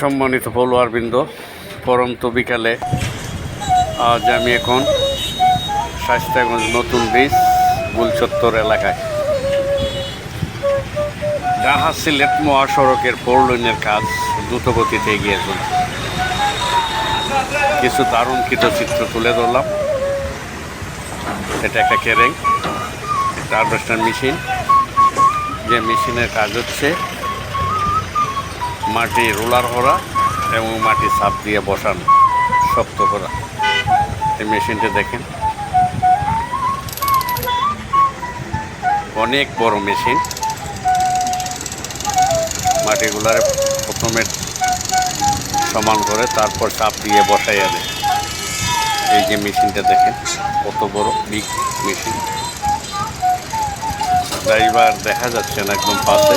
সম্মানিত বৃন্দ পরন্ত বিকালে আজ আমি এখন শাস্তাগঞ্জ নতুন ব্রিজ, গুলচত্বর এলাকায়। ঢাকা সিলেট মহাসড়কের ফোর লেনের কাজ দ্রুতগতিতে এগিয়ে চলছে। কিছু দারুণ চিত্র তুলে ধরলাম। এটা একটা কেরেং একটা মেশিন যে মেশিনের কাজ হচ্ছে মাটি রোলার করা এবং মাটি সাপ দিয়ে বসানো, শক্ত করা। এই মেশিনটা দেখেন। অনেক বড় মেশিন। মাটিগুলারে প্রথমে সমান করে তারপর চাপ দিয়ে বসাইয়া দেয়। এই যে মেশিনটা দেখেন, কত বড়, বিগ মেশিন। ড্রাইভার দেখা যাচ্ছে না একদম পাশে।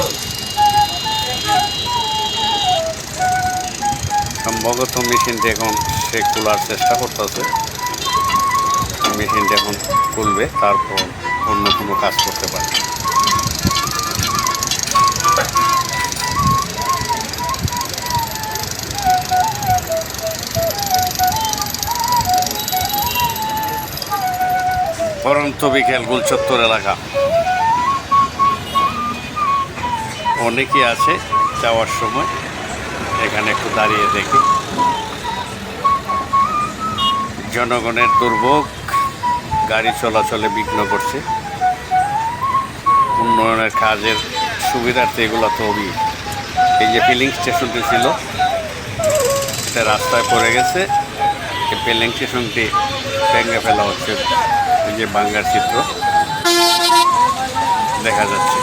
সম্ভবত মেশিনটা এখন সে খোলার চেষ্টা করতেছে। মেশিনটা এখন খুলবে, তারপর অন্য কোনো কাজ করতে পারে পরন্ত বিকেল গুলচত্বর এলাকা। অনেকে আছে যাওয়ার সময়। এখানে একটু দাঁড়িয়ে দেখি। জনগণের দুর্ভোগ, গাড়ি চলাচলে বিঘ্ন করছে। উন্নয়নের কাজের সুবিধার্থে এগুলো তৈরি এই যে ফিলিং স্টেশনটি ছিল, এটা রাস্তায় পড়ে গেছে। এই ফিলিং স্টেশনটি ভেঙে ফেলা হচ্ছে। এই যে বাঙ্গার চিত্র, দেখা যাচ্ছে।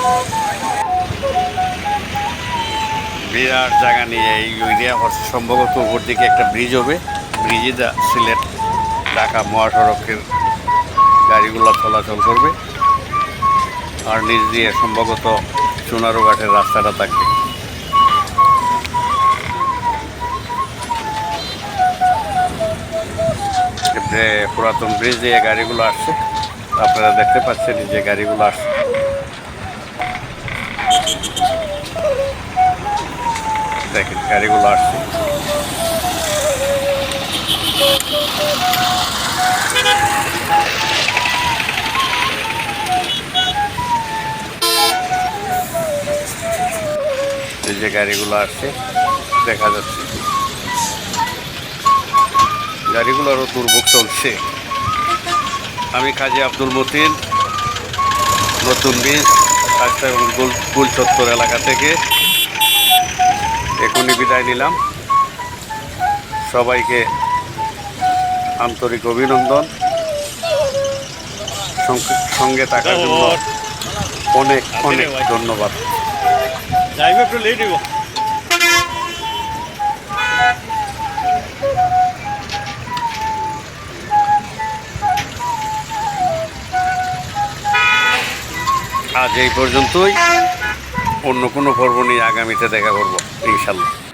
বিরাট জায়গা নিয়ে এই এরিয়া হচ্ছে সম্ভবত উপর দিকে একটা ব্রিজ হবে। ব্রিজে সিলেট, ঢাকা মহাসড়কের গাড়িগুলো চলাচল করবে। আর নিচ দিয়ে সম্ভবত চুনারো ঘাটের রাস্তাটা থাকবে। পুরাতন ব্রিজ দিয়ে গাড়িগুলো আসছে। আপনারা দেখতে পাচ্ছেন যে গাড়িগুলো আসছে। দেখেন গাড়িগুলো আসছে এই যে গাড়িগুলো আসছে, দেখা যাচ্ছে। গাড়িগুলোরও দুর্ভোগ চলছে। আমি কাজী আব্দুল মতিন, নতুন বীজ গুল গুল চত্বর এলাকা থেকে এখনই বিদায় নিলাম। সবাইকে আন্তরিক অভিনন্দন। সঙ্গে- থাকার জন্য অনেক অনেক ধন্যবাদ। যাইবে একটু লেট আজ এই পর্যন্তই। অন্য কোনো পর্ব নিয়ে আগামীতে দেখা করব ইনশাল্লাহ।